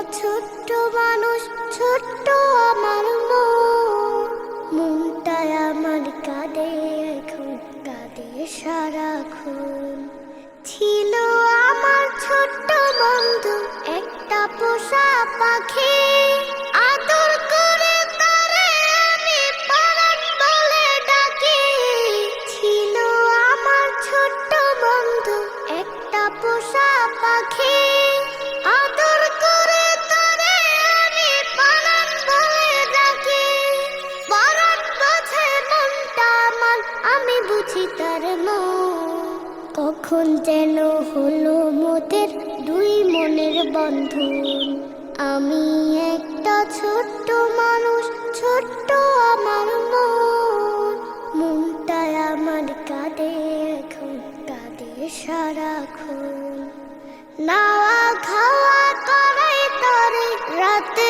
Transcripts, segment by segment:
ছোট্ট মানুষ, ছোট্ট আমার মন। মনটায় আমার কাঁদে এখন কাঁদে সারাক্ষণ। ছিল আমার ছোট্ট বন্ধু, একটা পোষা পাখি। আদর করে তারে আমি পারান বলে ডাকি। ছিল আমার ছোট্ট বন্ধু, একটা পোষা পাখি। আমি বুঝি তার কখন যেন হলো মোদের দুই মনের বন্ধন। আমি একটা ছোট্ট মানুষ, ছোট্ট আমার মন। মনটায় আমার কাঁদে এখন কাঁদে সারাক্ষণ। নাওয়া খাওয়া করাই তরে রাতে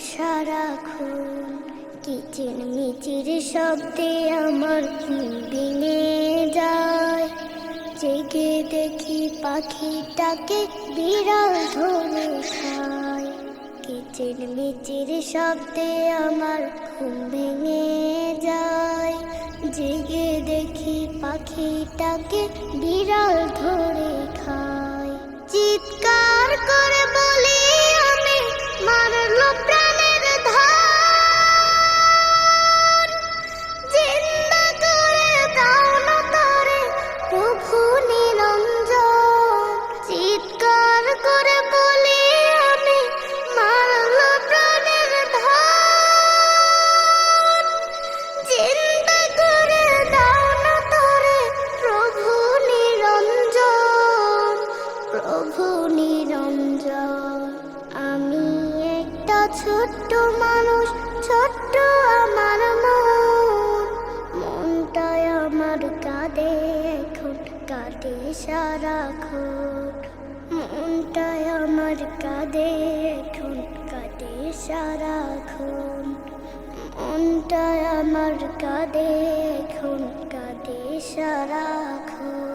সারাক্ষণ কিচির মিচির শব্দে আমার ঘুম ভেঙে যায়। জেগে দেখি পাখিটাকে বিড়াল ধরে খায়। কিচির মিচির শব্দে আমার ঘুম ভেঙে যায়। জেগে দেখি পাখিটাকে বিড়াল ধরে নিরঞ্জন, আমি একটা ছোট্ট মানুষ, ছোট্ট আমার মন। মনটায় আমার কাঁদে এখন কাঁদে সারাক্ষণ মনটায় আমার কাঁদে এখন কাঁদে সারাক্ষণ মনটায় আমার কাঁদে এখন কাঁদে সারাক্ষণ